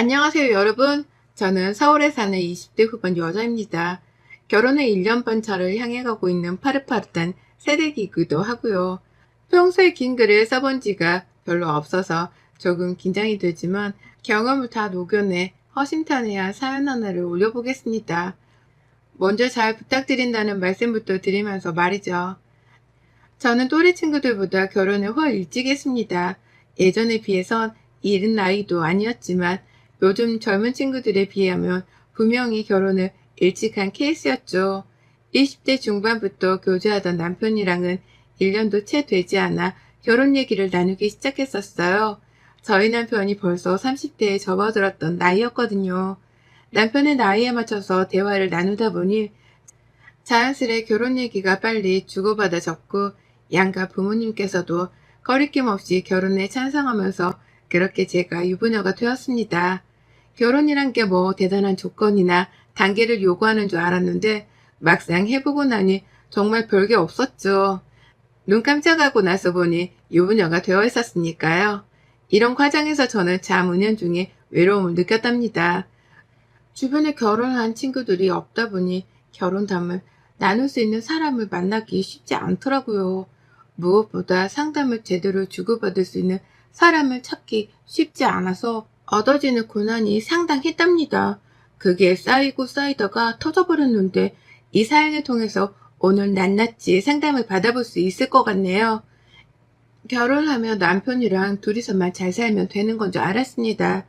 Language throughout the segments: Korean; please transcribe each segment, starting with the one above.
안녕하세요, 여러분. 저는 서울에 사는 20대 후반 여자입니다. 결혼의 1년 반 차를 향해 가고 있는 파릇파릇한 세대기이기도 하고요. 평소에 긴 글을 써본 지가 별로 없어서 조금 긴장이 되지만 경험을 다 녹여내 허심탄회한 사연 하나를 올려보겠습니다. 먼저 잘 부탁드린다는 말씀부터 드리면서 말이죠. 저는 또래 친구들보다 결혼을 훨 일찍 했습니다. 예전에 비해선 이른 나이도 아니었지만 요즘 젊은 친구들에 비하면 분명히 결혼을 일찍 한 케이스였죠. 20대 중반부터 교제하던 남편이랑은 1년도 채 되지 않아 결혼 얘기를 나누기 시작했었어요. 저희 남편이 벌써 30대에 접어들었던 나이였거든요. 남편의 나이에 맞춰서 대화를 나누다 보니 자연스레 결혼 얘기가 빨리 주고받아졌고 양가 부모님께서도 거리낌 없이 결혼에 찬성하면서 그렇게 제가 유부녀가 되었습니다. 결혼이란 게 뭐 대단한 조건이나 단계를 요구하는 줄 알았는데 막상 해보고 나니 정말 별게 없었죠. 눈 깜짝하고 나서 보니 유부녀가 되어 있었으니까요. 이런 과정에서 저는 참 은연 중에 외로움을 느꼈답니다. 주변에 결혼한 친구들이 없다 보니 결혼담을 나눌 수 있는 사람을 만나기 쉽지 않더라고요. 무엇보다 상담을 제대로 주고받을 수 있는 사람을 찾기 쉽지 않아서 얻어지는 고난이 상당했답니다. 그게 쌓이고 쌓이다가 터져버렸는데 이 사연을 통해서 오늘 낱낱이 상담을 받아볼 수 있을 것 같네요. 결혼하며 남편이랑 둘이서만 잘 살면 되는 건 줄 알았습니다.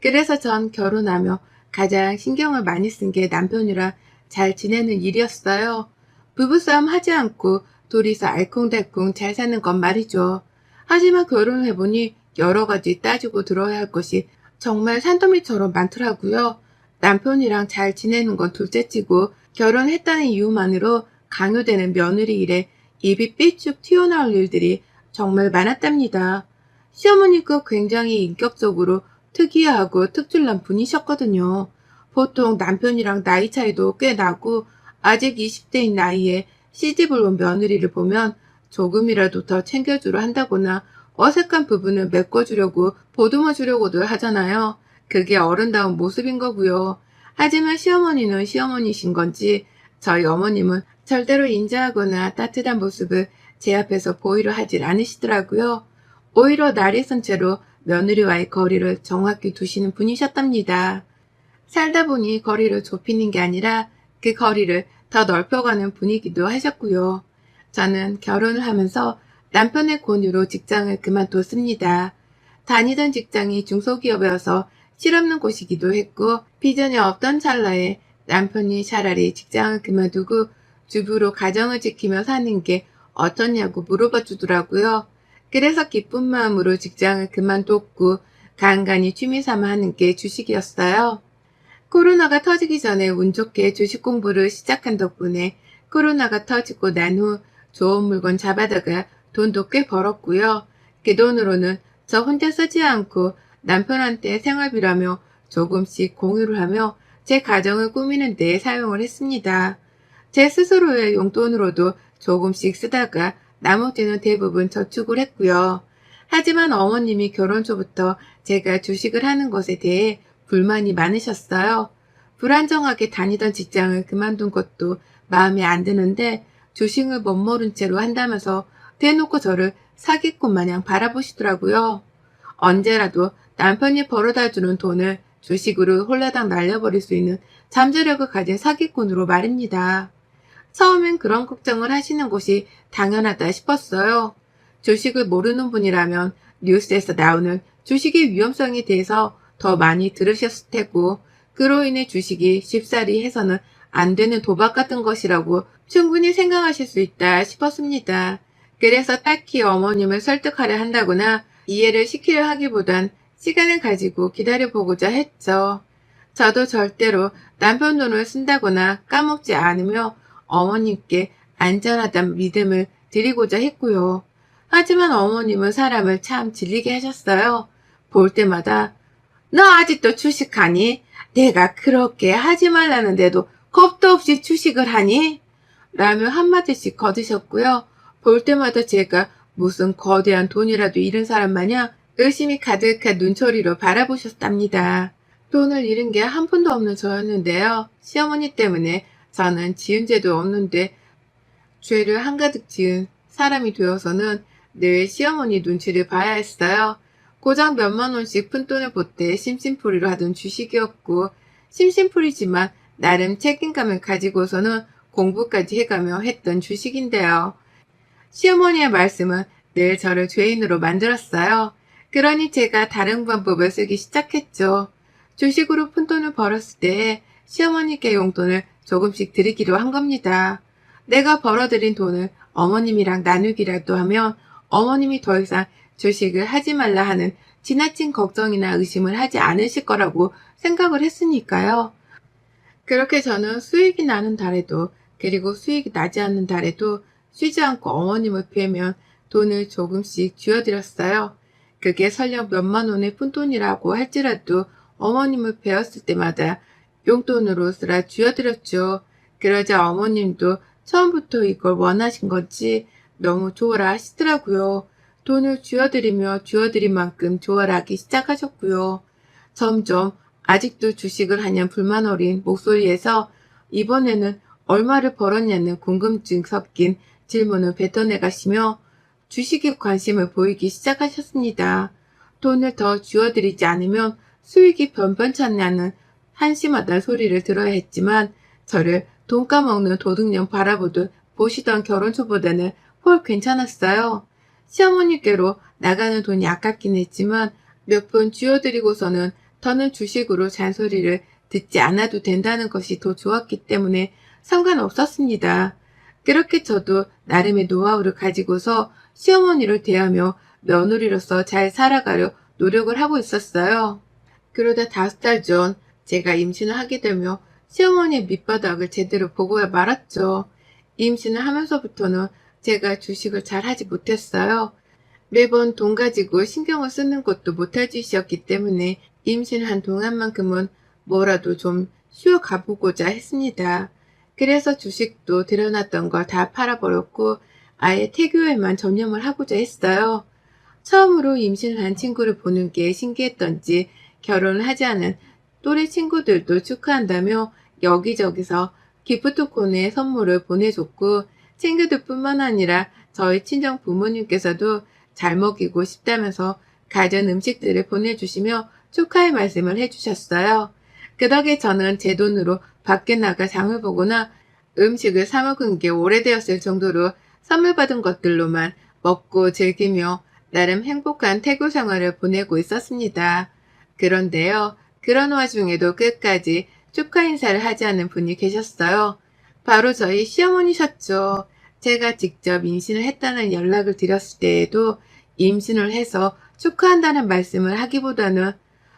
그래서 전 결혼하며 가장 신경을 많이 쓴 게 남편이랑 잘 지내는 일이었어요. 부부싸움 하지 않고 둘이서 알콩달콩 잘 사는 건 말이죠. 하지만 결혼을 해보니 여러 가지 따지고 들어야 할 것이 정말 산더미처럼 많더라고요. 남편이랑 잘 지내는 건 둘째치고 결혼했다는 이유만으로 강요되는 며느리 일에 입이 삐쭉 튀어나올 일들이 정말 많았답니다. 시어머니가 굉장히 인격적으로 특이하고 특출난 분이셨거든요. 보통 남편이랑 나이 차이도 꽤 나고 아직 20대인 나이에 시집을 온 며느리를 보면 조금이라도 더 챙겨주려 한다거나 어색한 부분을 메꿔주려고 보듬어 주려고들 하잖아요. 그게 어른다운 모습인 거고요. 하지만 시어머니는 시어머니신 건지 저희 어머님은 절대로 인자하거나 따뜻한 모습을 제 앞에서 보이려 하질 않으시더라고요. 오히려 날이 선 채로 며느리와의 거리를 정확히 두시는 분이셨답니다. 살다 보니 거리를 좁히는 게 아니라 그 거리를 더 넓혀가는 분이기도 하셨고요. 저는 결혼을 하면서 남편의 권유로 직장을 그만뒀습니다. 다니던 직장이 중소기업이어서 실없는 곳이기도 했고 비전이 없던 찰나에 남편이 차라리 직장을 그만두고 주부로 가정을 지키며 사는 게 어떠냐고 물어봐 주더라고요. 그래서 기쁜 마음으로 직장을 그만뒀고 간간히 취미 삼아 하는 게 주식이었어요. 코로나가 터지기 전에 운 좋게 주식 공부를 시작한 덕분에 코로나가 터지고 난 후 좋은 물건 잡아다가 돈도 꽤 벌었고요. 그 돈으로는 저 혼자 쓰지 않고 남편한테 생활비라며 조금씩 공유를 하며 제 가정을 꾸미는 데 사용을 했습니다. 제 스스로의 용돈으로도 조금씩 쓰다가 나머지는 대부분 저축을 했고요. 하지만 어머님이 결혼 초부터 제가 주식을 하는 것에 대해 불만이 많으셨어요. 불안정하게 다니던 직장을 그만둔 것도 마음에 안 드는데 주식을 못 모른 채로 한다면서 대놓고 저를 사기꾼 마냥 바라보시더라고요. 언제라도 남편이 벌어다 주는 돈을 주식으로 홀라당 날려버릴 수 있는 잠재력을 가진 사기꾼으로 말입니다. 처음엔 그런 걱정을 하시는 것이 당연하다 싶었어요. 주식을 모르는 분이라면 뉴스에서 나오는 주식의 위험성에 대해서 더 많이 들으셨을 테고, 그로 인해 주식이 쉽사리 해서는 안 되는 도박 같은 것이라고 충분히 생각하실 수 있다 싶었습니다. 그래서 딱히 어머님을 설득하려 한다거나 이해를 시키려 하기보단 시간을 가지고 기다려보고자 했죠. 저도 절대로 남편 돈을 쓴다거나 까먹지 않으며 어머님께 안전하다는 믿음을 드리고자 했고요. 하지만 어머님은 사람을 참 질리게 하셨어요. 볼 때마다 너 아직도 주식하니? 내가 그렇게 하지 말라는데도 겁도 없이 주식을 하니? 라며 한마디씩 거드셨고요. 볼 때마다 제가 무슨 거대한 돈이라도 잃은 사람 마냥 의심이 가득한 눈초리로 바라보셨답니다. 돈을 잃은 게 한 푼도 없는 저였는데요. 시어머니 때문에 저는 지은 죄도 없는데 죄를 한가득 지은 사람이 되어서는 늘 시어머니 눈치를 봐야 했어요. 고작 몇만 원씩 푼돈을 보태 심심풀이로 하던 주식이었고 심심풀이지만 나름 책임감을 가지고서는 공부까지 해가며 했던 주식인데요. 시어머니의 말씀은 늘 저를 죄인으로 만들었어요. 그러니 제가 다른 방법을 쓰기 시작했죠. 주식으로 푼돈을 벌었을 때 시어머니께 용돈을 조금씩 드리기로 한 겁니다. 내가 벌어들인 돈을 어머님이랑 나누기라도 하면 어머님이 더 이상 주식을 하지 말라 하는 지나친 걱정이나 의심을 하지 않으실 거라고 생각을 했으니까요. 그렇게 저는 수익이 나는 달에도 그리고 수익이 나지 않는 달에도 쉬지 않고 어머님을 뵈면 돈을 조금씩 쥐어드렸어요. 그게 설령 몇만 원의 푼돈이라고 할지라도 어머님을 뵈었을 때마다 용돈으로 쓰라 쥐어드렸죠. 그러자 어머님도 처음부터 이걸 원하신 건지 너무 좋아라 하시더라고요. 돈을 쥐어드리며 쥐어드린 만큼 좋아라 하기 시작하셨고요. 점점 아직도 주식을 하냐 불만 어린 목소리에서 이번에는 얼마를 벌었냐는 궁금증 섞인 질문을 뱉어내 가시며 주식에 관심을 보이기 시작하셨습니다. 돈을 더 쥐어드리지 않으면 수익이 변변찮냐는 한심하다는 소리를 들어야 했지만 저를 돈 까먹는 도둑년 바라보듯 보시던 결혼 초보다는 홀 괜찮았어요. 시어머니께로 나가는 돈이 아깝긴 했지만 몇 푼 쥐어드리고서는 더는 주식으로 잔소리를 듣지 않아도 된다는 것이 더 좋았기 때문에 상관없었습니다. 그렇게 저도 나름의 노하우를 가지고서 시어머니를 대하며 며느리로서 잘 살아가려 노력을 하고 있었어요. 그러다 다섯 달 전 제가 임신을 하게 되며 시어머니의 밑바닥을 제대로 보고야 말았죠. 임신을 하면서부터는 제가 주식을 잘 하지 못했어요. 매번 돈 가지고 신경을 쓰는 것도 못할 짓이었기 때문에 임신한 동안만큼은 뭐라도 좀 쉬어 가보고자 했습니다. 그래서 주식도 들여놨던 걸 다 팔아버렸고 아예 태교에만 전념을 하고자 했어요. 처음으로 임신을 한 친구를 보는 게 신기했던지 결혼을 하지 않은 또래 친구들도 축하한다며 여기저기서 기프트콘에 선물을 보내줬고 친구들 뿐만 아니라 저희 친정 부모님께서도 잘 먹이고 싶다면서 가전 음식들을 보내주시며 축하의 말씀을 해주셨어요. 그 덕에 저는 제 돈으로 밖에 나가 장을 보거나 음식을 사 먹은 게 오래되었을 정도로 선물 받은 것들로만 먹고 즐기며 나름 행복한 태교 생활을 보내고 있었습니다. 그런데요, 그런 와중에도 끝까지 축하 인사를 하지 않은 분이 계셨어요. 바로 저희 시어머니셨죠. 제가 직접 임신을 했다는 연락을 드렸을 때에도 임신을 해서 축하한다는 말씀을 하기보다는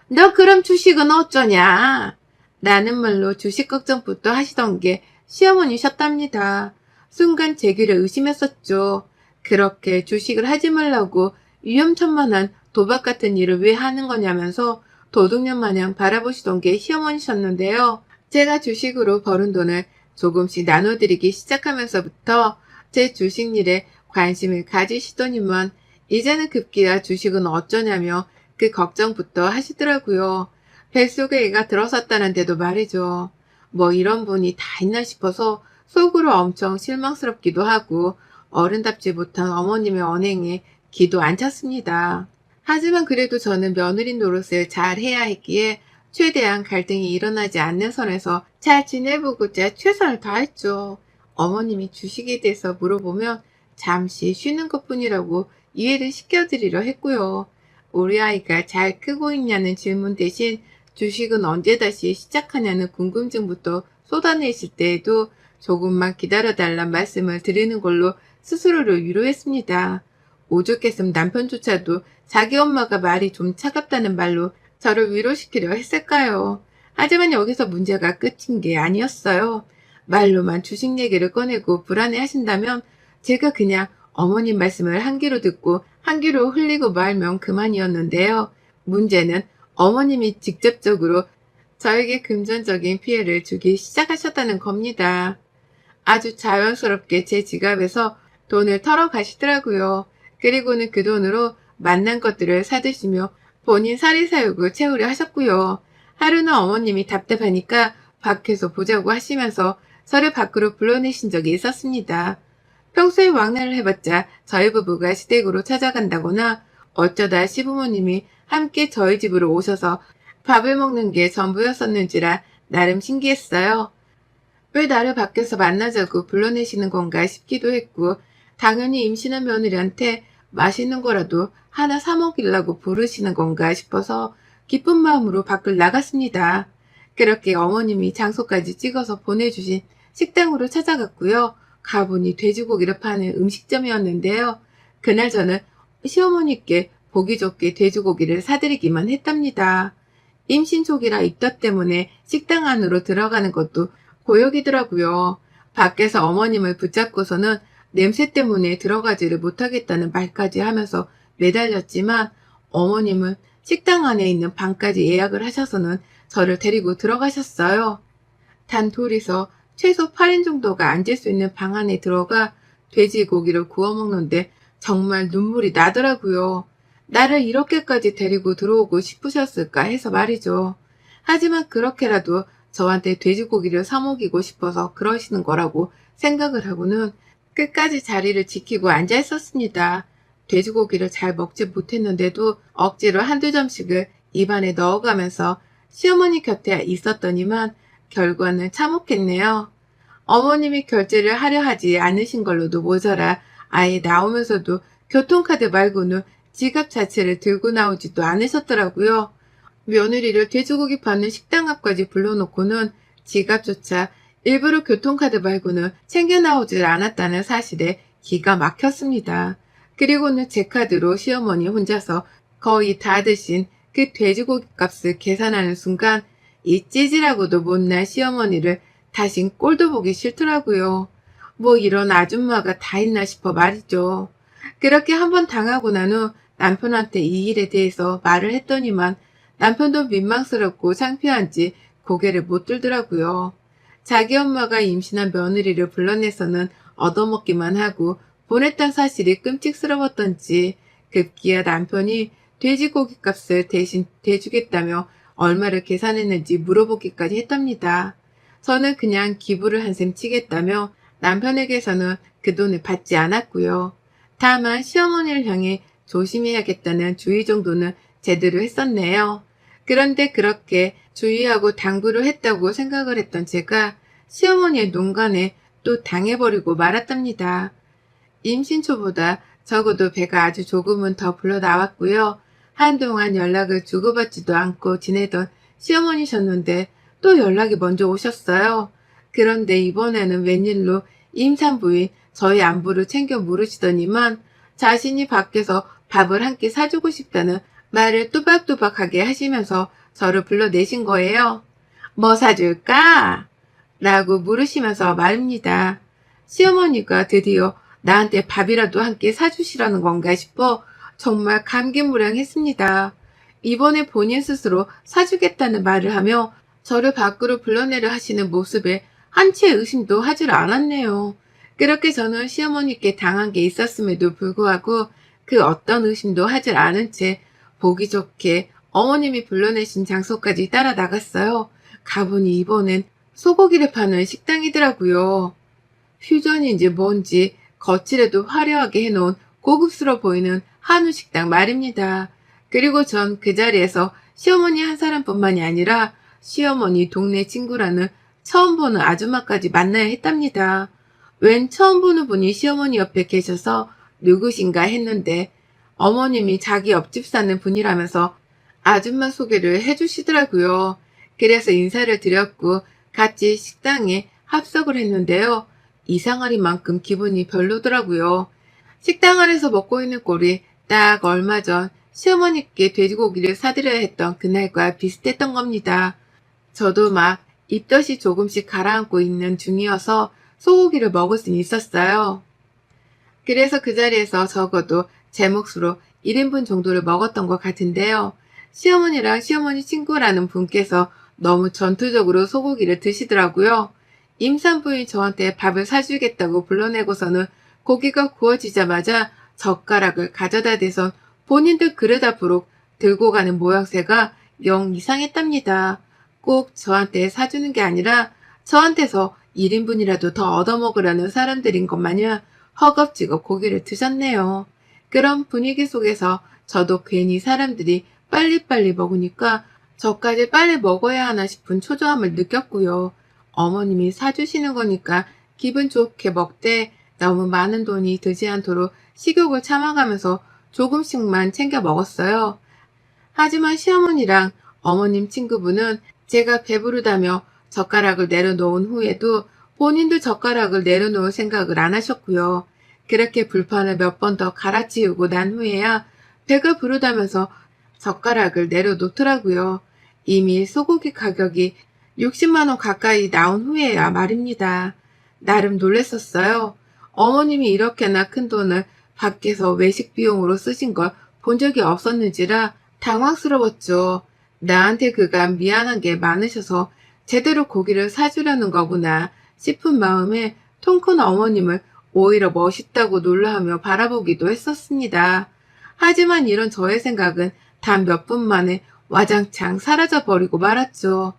너 그럼 주식은 어쩌냐? 라는 말로 주식 걱정부터 하시던 게 시어머니셨답니다. 순간 제 귀를 의심했었죠. 그렇게 주식을 하지 말라고 위험천만한 도박 같은 일을 왜 하는 거냐면서 도둑년 마냥 바라보시던 게 시어머니셨는데요. 제가 주식으로 벌은 돈을 조금씩 나눠드리기 시작하면서부터 제 주식 일에 관심을 가지시더니만 이제는 급기야 주식은 어쩌냐며 그 걱정부터 하시더라고요. 뱃속에 애가 들어섰다는데도 말이죠. 뭐 이런 분이 다 있나 싶어서 속으로 엄청 실망스럽기도 하고 어른답지 못한 어머님의 언행에 기도 안 찼습니다. 하지만 그래도 저는 며느리 노릇을 잘 해야 했기에 최대한 갈등이 일어나지 않는 선에서 잘 지내보고자 최선을 다했죠. 어머님이 주식에 대해서 물어보면 잠시 쉬는 것 뿐이라고 이해를 시켜드리려 했고요. 우리 아이가 잘 크고 있냐는 질문 대신 주식은 언제 다시 시작하냐는 궁금증부터 쏟아내실 때에도 조금만 기다려달란 말씀을 드리는 걸로 스스로를 위로했습니다. 오죽했음 남편조차도 자기 엄마가 말이 좀 차갑다는 말로 저를 위로시키려 했을까요? 하지만 여기서 문제가 끝인 게 아니었어요. 말로만 주식 얘기를 꺼내고 불안해 하신다면 제가 그냥 어머님 말씀을 한 귀로 듣고 한 귀로 흘리고 말면 그만이었는데요. 문제는 어머님이 직접적으로 저에게 금전적인 피해를 주기 시작하셨다는 겁니다. 아주 자연스럽게 제 지갑에서 돈을 털어 가시더라고요. 그리고는 그 돈으로 만난 것들을 사드시며 본인 사리사욕을 채우려 하셨고요. 하루는 어머님이 답답하니까 밖에서 보자고 하시면서 저를 밖으로 불러내신 적이 있었습니다. 평소에 왕래를 해봤자 저희 부부가 시댁으로 찾아간다거나 어쩌다 시부모님이 함께 저희 집으로 오셔서 밥을 먹는 게 전부였었는지라 나름 신기했어요. 왜 나를 밖에서 만나자고 불러내시는 건가 싶기도 했고 당연히 임신한 며느리한테 맛있는 거라도 하나 사 먹이려고 부르시는 건가 싶어서 기쁜 마음으로 밖을 나갔습니다. 그렇게 어머님이 장소까지 찍어서 보내주신 식당으로 찾아갔고요. 가보니 돼지고기를 파는 음식점이었는데요. 그날 저는 시어머니께 보기 좋게 돼지고기를 사드리기만 했답니다. 임신 초기라 입덧 때문에 식당 안으로 들어가는 것도 고역이더라고요. 밖에서 어머님을 붙잡고서는 냄새 때문에 들어가지를 못하겠다는 말까지 하면서 매달렸지만 어머님은 식당 안에 있는 방까지 예약을 하셔서는 저를 데리고 들어가셨어요. 단 둘이서 최소 8인 정도가 앉을 수 있는 방 안에 들어가 돼지고기를 구워 먹는데 정말 눈물이 나더라고요. 나를 이렇게까지 데리고 들어오고 싶으셨을까 해서 말이죠. 하지만 그렇게라도 저한테 돼지고기를 사먹이고 싶어서 그러시는 거라고 생각을 하고는 끝까지 자리를 지키고 앉아 있었습니다. 돼지고기를 잘 먹지 못했는데도 억지로 한두 점씩을 입안에 넣어가면서 시어머니 곁에 있었더니만 결과는 참혹했네요. 어머님이 결제를 하려 하지 않으신 걸로도 모자라 아예 나오면서도 교통카드 말고는 지갑 자체를 들고 나오지도 않으셨더라고요. 며느리를 돼지고기 파는 식당 앞까지 불러놓고는 지갑조차 일부러 교통카드 말고는 챙겨 나오질 않았다는 사실에 기가 막혔습니다. 그리고는 제 카드로 시어머니 혼자서 거의 다 드신 그 돼지고기 값을 계산하는 순간 이 찌질하고도 못난 시어머니를 다신 꼴도 보기 싫더라고요. 뭐 이런 아줌마가 다 있나 싶어 말이죠. 그렇게 한번 당하고 난 후 남편한테 이 일에 대해서 말을 했더니만 남편도 민망스럽고 창피한지 고개를 못 들더라고요. 자기 엄마가 임신한 며느리를 불러내서는 얻어먹기만 하고 보냈던 사실이 끔찍스러웠던지 급기야 남편이 돼지고기 값을 대신 대주겠다며 얼마를 계산했는지 물어보기까지 했답니다. 저는 그냥 기부를 한 셈 치겠다며 남편에게서는 그 돈을 받지 않았고요. 다만 시어머니를 향해 조심해야겠다는 주의 정도는 제대로 했었네요. 그런데 그렇게 주의하고 당부를 했다고 생각을 했던 제가 시어머니의 농간에 또 당해버리고 말았답니다. 임신 초보다 적어도 배가 아주 조금은 더 불러 나왔고요. 한동안 연락을 주고받지도 않고 지내던 시어머니셨는데 또 연락이 먼저 오셨어요. 그런데 이번에는 웬일로 임산부인 저희 안부를 챙겨 물으시더니만 자신이 밖에서 밥을 한 끼 사주고 싶다는 말을 뚜박뚜박하게 하시면서 저를 불러내신 거예요. 뭐 사줄까? 라고 물으시면서 말입니다. 시어머니가 드디어 나한테 밥이라도 한 끼 사주시라는 건가 싶어 정말 감개무량했습니다. 이번에 본인 스스로 사주겠다는 말을 하며 저를 밖으로 불러내려 하시는 모습에 한치의 의심도 하질 않았네요. 그렇게 저는 시어머니께 당한 게 있었음에도 불구하고 그 어떤 의심도 하질 않은 채 보기 좋게 어머님이 불러내신 장소까지 따라 나갔어요. 가보니 이번엔 소고기를 파는 식당이더라고요. 퓨전인지 뭔지 거칠에도 화려하게 해놓은 고급스러워 보이는 한우 식당 말입니다. 그리고 전 그 자리에서 시어머니 한 사람뿐만이 아니라 시어머니 동네 친구라는 처음 보는 아줌마까지 만나야 했답니다. 웬 처음 보는 분이 시어머니 옆에 계셔서 누구신가 했는데 어머님이 자기 옆집 사는 분이라면서 아줌마 소개를 해주시더라고요. 그래서 인사를 드렸고 같이 식당에 합석을 했는데요. 이상하리만큼 기분이 별로더라고요. 식당 안에서 먹고 있는 꼴이 딱 얼마 전 시어머니께 돼지고기를 사드려야 했던 그날과 비슷했던 겁니다. 저도 막 입덧이 조금씩 가라앉고 있는 중이어서 소고기를 먹을 수 있었어요. 그래서 그 자리에서 적어도 제 몫으로 1인분 정도를 먹었던 것 같은데요. 시어머니랑 시어머니 친구라는 분께서 너무 전투적으로 소고기를 드시더라고요. 임산부인 저한테 밥을 사주겠다고 불러내고서는 고기가 구워지자마자 젓가락을 가져다 대선 본인들 그릇 앞으로 들고 가는 모양새가 영 이상했답니다. 꼭 저한테 사주는 게 아니라 저한테서 1인분이라도 더 얻어먹으려는 사람들인 것 마냥 허겁지겁 고기를 드셨네요. 그런 분위기 속에서 저도 괜히 사람들이 빨리빨리 먹으니까 저까지 빨리 먹어야 하나 싶은 초조함을 느꼈고요. 어머님이 사주시는 거니까 기분 좋게 먹되 너무 많은 돈이 들지 않도록 식욕을 참아가면서 조금씩만 챙겨 먹었어요. 하지만 시어머니랑 어머님 친구분은 제가 배부르다며 젓가락을 내려놓은 후에도 본인도 젓가락을 내려놓을 생각을 안 하셨고요. 그렇게 불판을 몇 번 더 갈아치우고 난 후에야 배가 부르다면서 젓가락을 내려놓더라고요. 이미 소고기 가격이 60만원 가까이 나온 후에야 말입니다. 나름 놀랬었어요. 어머님이 이렇게나 큰 돈을 밖에서 외식 비용으로 쓰신 걸 본 적이 없었는지라 당황스러웠죠. 나한테 그간 미안한 게 많으셔서 제대로 고기를 사주려는 거구나 싶은 마음에 통큰 어머님을 오히려 멋있다고 놀라하며 바라보기도 했었습니다. 하지만 이런 저의 생각은 단 몇 분 만에 와장창 사라져 버리고 말았죠.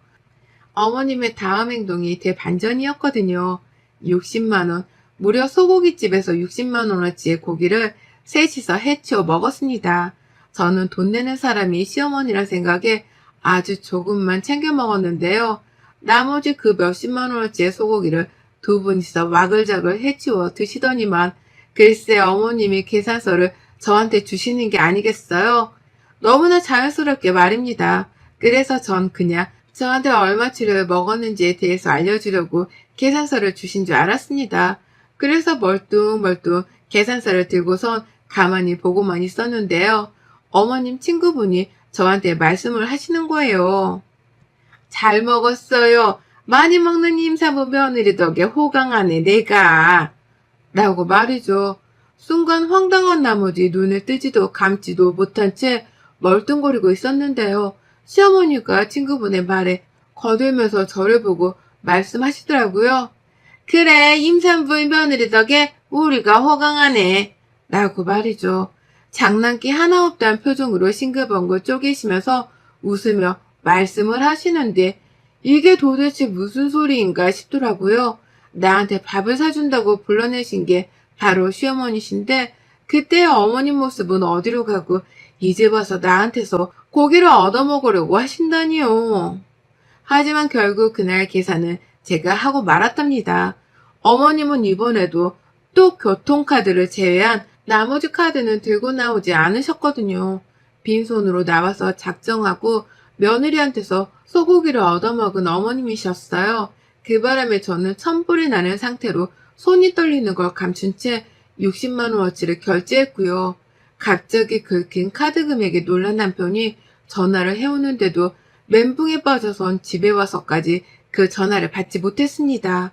어머님의 다음 행동이 대반전이었거든요. 60만원, 무려 소고기집에서 60만원어치의 고기를 셋이서 해치워 먹었습니다. 저는 돈 내는 사람이 시어머니라 생각에 아주 조금만 챙겨 먹었는데요. 나머지 그 몇십만 원어치의 소고기를 두 분이서 와글자글 해치워 드시더니만 글쎄 어머님이 계산서를 저한테 주시는 게 아니겠어요? 너무나 자연스럽게 말입니다. 그래서 전 그냥 저한테 얼마치를 먹었는지에 대해서 알려주려고 계산서를 주신 줄 알았습니다. 그래서 멀뚱멀뚱 계산서를 들고선 가만히 보고만 있었는데요. 어머님 친구분이 저한테 말씀을 하시는 거예요. 잘 먹었어요. 많이 먹는 임사부 며느리 덕에 호강하네 내가. 라고 말이죠. 순간 황당한 나머지 눈을 뜨지도 감지도 못한 채 멀뚱거리고 있었는데요. 시어머니가 친구분의 말에 거들면서 저를 보고 말씀하시더라고요. 그래, 임산부인 며느리 덕에 우리가 호강하네. 라고 말이죠. 장난기 하나 없다는 표정으로 싱글벙글 쪼개시면서 웃으며 말씀을 하시는데 이게 도대체 무슨 소리인가 싶더라고요. 나한테 밥을 사준다고 불러내신 게 바로 시어머니신데 그때의 어머님 모습은 어디로 가고 이제 와서 나한테서 고기를 얻어먹으려고 하신다니요. 하지만 결국 그날 계산은 제가 하고 말았답니다. 어머님은 이번에도 또 교통카드를 제외한 나머지 카드는 들고 나오지 않으셨거든요. 빈손으로 나와서 작정하고 며느리한테서 소고기를 얻어먹은 어머님이셨어요. 그 바람에 저는 천불이 나는 상태로 손이 떨리는 걸 감춘 채 60만원어치를 결제했고요. 갑자기 긁힌 카드 금액에 놀란 남편이 전화를 해오는데도 멘붕에 빠져선 집에 와서까지 그 전화를 받지 못했습니다.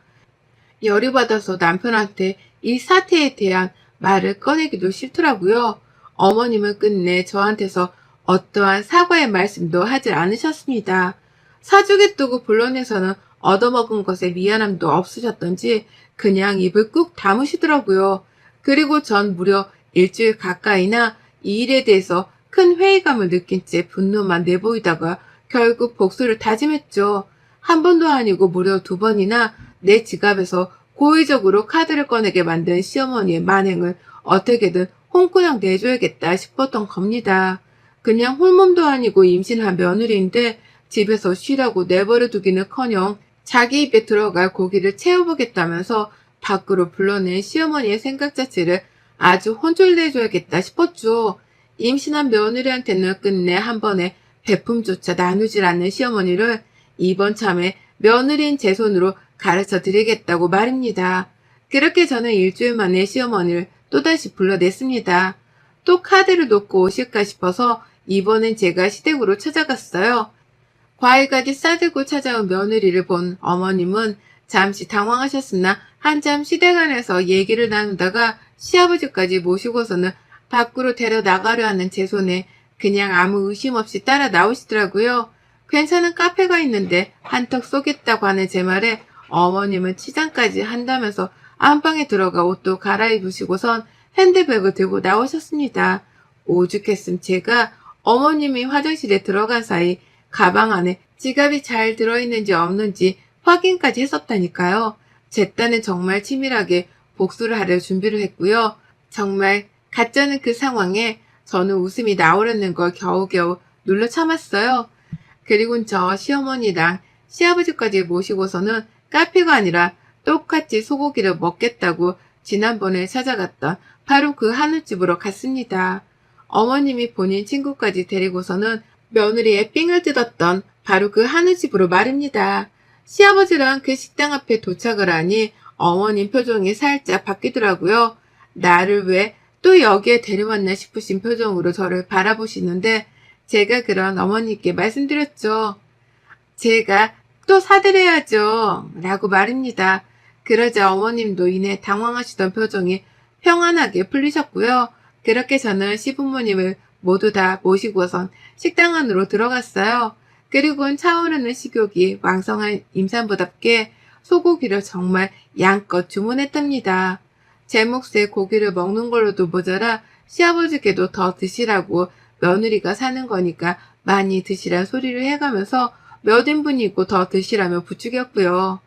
열이 받아서 남편한테 이 사태에 대한 말을 꺼내기도 싫더라고요. 어머님은 끝내 저한테서 어떠한 사과의 말씀도 하지 않으셨습니다. 사주겠다고 불러내서는 얻어먹은 것에 미안함도 없으셨던지 그냥 입을 꾹 다무시더라고요. 그리고 전 무려 일주일 가까이나 이 일에 대해서 큰 회의감을 느낀 채 분노만 내보이다가 결국 복수를 다짐했죠. 한 번도 아니고 무려 두 번이나 내 지갑에서 고의적으로 카드를 꺼내게 만든 시어머니의 만행을 어떻게든 홍구냥 내줘야겠다 싶었던 겁니다. 그냥 홀몸도 아니고 임신한 며느리인데 집에서 쉬라고 내버려 두기는커녕 자기 입에 들어갈 고기를 채워보겠다면서 밖으로 불러낸 시어머니의 생각 자체를 아주 혼쭐내줘야겠다 싶었죠. 임신한 며느리한테는 끝내 한 번에 베품조차 나누질 않는 시어머니를 이번 참에 며느리인 제 손으로 가르쳐 드리겠다고 말입니다. 그렇게 저는 일주일 만에 시어머니를 또다시 불러냈습니다. 또 카드를 놓고 오실까 싶어서 이번엔 제가 시댁으로 찾아갔어요. 과일가게 싸들고 찾아온 며느리를 본 어머님은 잠시 당황하셨으나 한참 시댁 안에서 얘기를 나누다가 시아버지까지 모시고서는 밖으로 데려 나가려 하는 제 손에 그냥 아무 의심 없이 따라 나오시더라고요. 괜찮은 카페가 있는데 한턱 쏘겠다고 하는 제 말에 어머님은 치장까지 한다면서 안방에 들어가 옷도 갈아입으시고선 핸드백을 들고 나오셨습니다. 오죽했음 제가 어머님이 화장실에 들어간 사이 가방 안에 지갑이 잘 들어있는지 없는지 확인까지 했었다니까요. 제 딴은 정말 치밀하게 복수를 하려 준비를 했고요. 정말 가짜는 그 상황에 저는 웃음이 나오려는 걸 겨우겨우 눌러 참았어요. 그리고 저 시어머니랑 시아버지까지 모시고서는 카페가 아니라 똑같이 소고기를 먹겠다고 지난번에 찾아갔던 바로 그 한우집으로 갔습니다. 어머님이 본인 친구까지 데리고서는 며느리의 삥을 뜯었던 바로 그 한우집으로 말입니다. 시아버지랑 그 식당 앞에 도착을 하니 어머님 표정이 살짝 바뀌더라고요. 나를 왜 또 여기에 데려왔나 싶으신 표정으로 저를 바라보시는데 제가 그런 어머니께 말씀드렸죠. 제가 또 사드려야죠. 라고 말입니다. 그러자 어머님도 이내 당황하시던 표정이 평안하게 풀리셨고요. 그렇게 저는 시부모님을 모두 다 모시고선 식당 안으로 들어갔어요. 그리고는 차오르는 식욕이 왕성한 임산부답게 소고기를 정말 양껏 주문했답니다. 제 몫에 고기를 먹는 걸로도 모자라 시아버지께도 더 드시라고 며느리가 사는 거니까 많이 드시란 소리를 해가면서 몇 인분이고 더 드시라며 부추겼고요.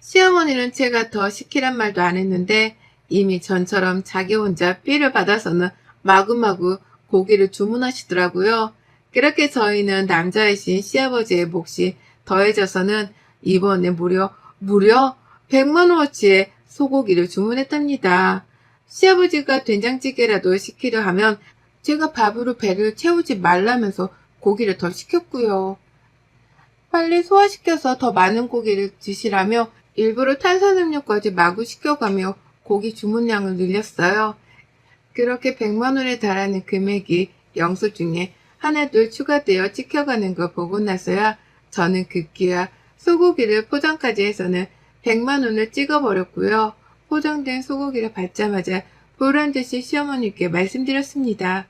시어머니는 제가 더 시키란 말도 안 했는데 이미 전처럼 자기 혼자 삐를 받아서는 마구마구 고기를 주문하시더라고요. 그렇게 저희는 남자이신 시아버지의 몫이 더해져서는 이번에 무려 무려 100만 원어치의 소고기를 주문했답니다. 시아버지가 된장찌개라도 시키려 하면 제가 밥으로 배를 채우지 말라면서 고기를 더 시켰고요. 빨리 소화시켜서 더 많은 고기를 드시라며 일부러 탄산음료까지 마구 시켜가며 고기 주문량을 늘렸어요. 그렇게 100만 원에 달하는 금액이 영수증에 하나둘 추가되어 찍혀가는 걸 보고 나서야 저는 급기야 소고기를 포장까지 해서는 100만 원을 찍어버렸고요. 포장된 소고기를 받자마자 보란 듯이 시어머니께 말씀드렸습니다.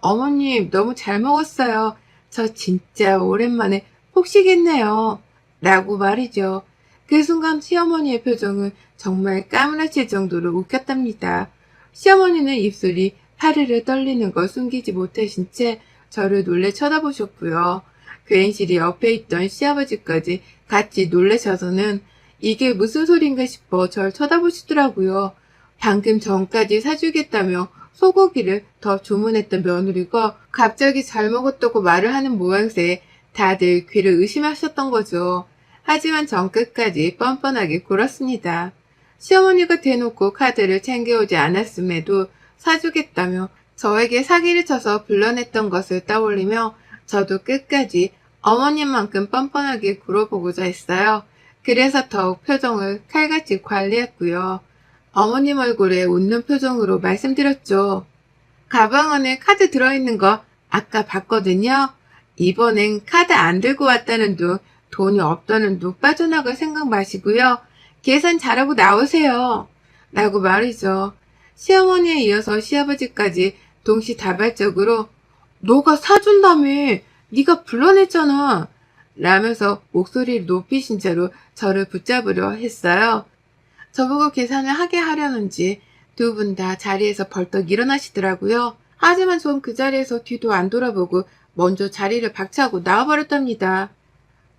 어머님 너무 잘 먹었어요. 저 진짜 오랜만에 폭식했네요. 라고 말이죠. 그 순간 시어머니의 표정은 정말 까무라칠 정도로 웃겼답니다. 시어머니는 입술이 파르르 떨리는 걸 숨기지 못하신 채 저를 놀래 쳐다보셨고요. 괜시리 옆에 있던 시아버지까지 같이 놀라셔서는 이게 무슨 소린가 싶어 절 쳐다보시더라고요. 방금 전까지 사주겠다며 소고기를 더 주문했던 며느리가 갑자기 잘 먹었다고 말을 하는 모양새 다들 귀를 의심하셨던 거죠. 하지만 전 끝까지 뻔뻔하게 굴었습니다. 시어머니가 대놓고 카드를 챙겨오지 않았음에도 사주겠다며 저에게 사기를 쳐서 불러냈던 것을 떠올리며 저도 끝까지 어머님만큼 뻔뻔하게 굴어보고자 했어요. 그래서 더욱 표정을 칼같이 관리했고요. 어머님 얼굴에 웃는 표정으로 말씀드렸죠. 가방 안에 카드 들어있는 거 아까 봤거든요. 이번엔 카드 안 들고 왔다는 둥, 돈이 없다는 둥 빠져나갈 생각 마시고요. 계산 잘하고 나오세요. 라고 말이죠. 시어머니에 이어서 시아버지까지 동시다발적으로 너가 사준다며 네가 불러냈잖아 라면서 목소리를 높이신 채로 저를 붙잡으려 했어요. 저보고 계산을 하게 하려는지 두 분 다 자리에서 벌떡 일어나시더라고요. 하지만 전 그 자리에서 뒤도 안 돌아보고 먼저 자리를 박차고 나와버렸답니다.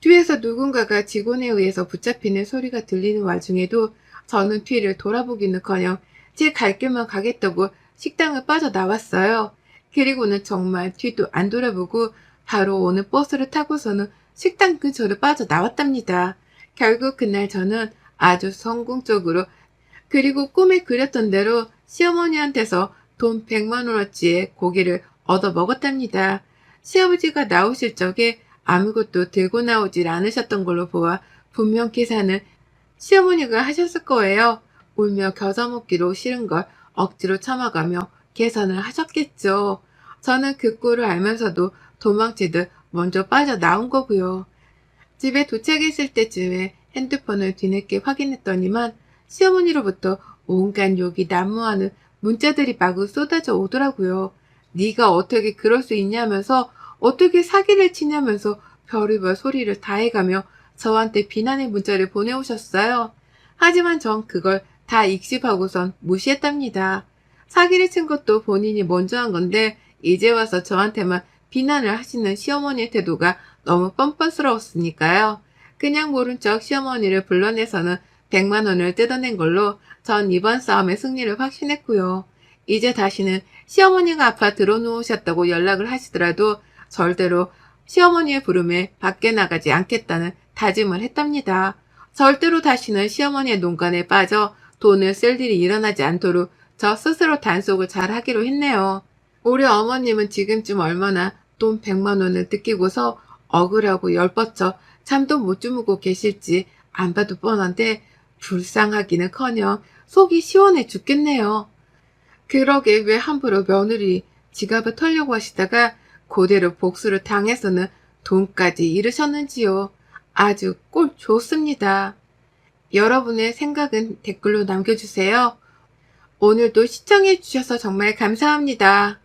뒤에서 누군가가 직원에 의해서 붙잡히는 소리가 들리는 와중에도 저는 뒤를 돌아보기는커녕 제 갈 길만 가겠다고 식당을 빠져나왔어요. 그리고는 정말 뒤도 안 돌아보고 바로 오는 버스를 타고서는 식당 근처로 빠져나왔답니다. 결국 그날 저는 아주 성공적으로 그리고 꿈에 그렸던 대로 시어머니한테서 돈 100만원어치의 고기를 얻어 먹었답니다. 시아버지가 나오실 적에 아무것도 들고 나오질 않으셨던 걸로 보아 분명 계산은 시어머니가 하셨을 거예요. 울며 겨자먹기로 싫은 걸 억지로 참아가며 계산을 하셨겠죠. 저는 그 꼴을 알면서도 도망치듯 먼저 빠져나온 거고요. 집에 도착했을 때쯤에 핸드폰을 뒤늦게 확인했더니만 시어머니로부터 온갖 욕이 난무하는 문자들이 마구 쏟아져 오더라고요. 네가 어떻게 그럴 수 있냐면서 어떻게 사기를 치냐면서 별의별 소리를 다 해가며 저한테 비난의 문자를 보내오셨어요. 하지만 전 그걸 다 익십하고선 무시했답니다. 사기를 친 것도 본인이 먼저 한 건데 이제 와서 저한테만 비난을 하시는 시어머니의 태도가 너무 뻔뻔스러웠으니까요. 그냥 모른 척 시어머니를 불러내서는 100만 원을 뜯어낸 걸로 전 이번 싸움의 승리를 확신했고요. 이제 다시는 시어머니가 아파 들어누우셨다고 연락을 하시더라도 절대로 시어머니의 부름에 밖에 나가지 않겠다는 다짐을 했답니다. 절대로 다시는 시어머니의 농간에 빠져 돈을 쓸 일이 일어나지 않도록 저 스스로 단속을 잘 하기로 했네요. 우리 어머님은 지금쯤 얼마나 돈 100만 원을 뜯기고서 억울하고 열뻗쳐 잠도 못 주무고 계실지 안 봐도 뻔한데 불쌍하기는 커녕 속이 시원해 죽겠네요. 그러게 왜 함부로 며느리 지갑을 털려고 하시다가 그대로 복수를 당해서는 돈까지 잃으셨는지요. 아주 꼴 좋습니다. 여러분의 생각은 댓글로 남겨주세요. 오늘도 시청해주셔서 정말 감사합니다.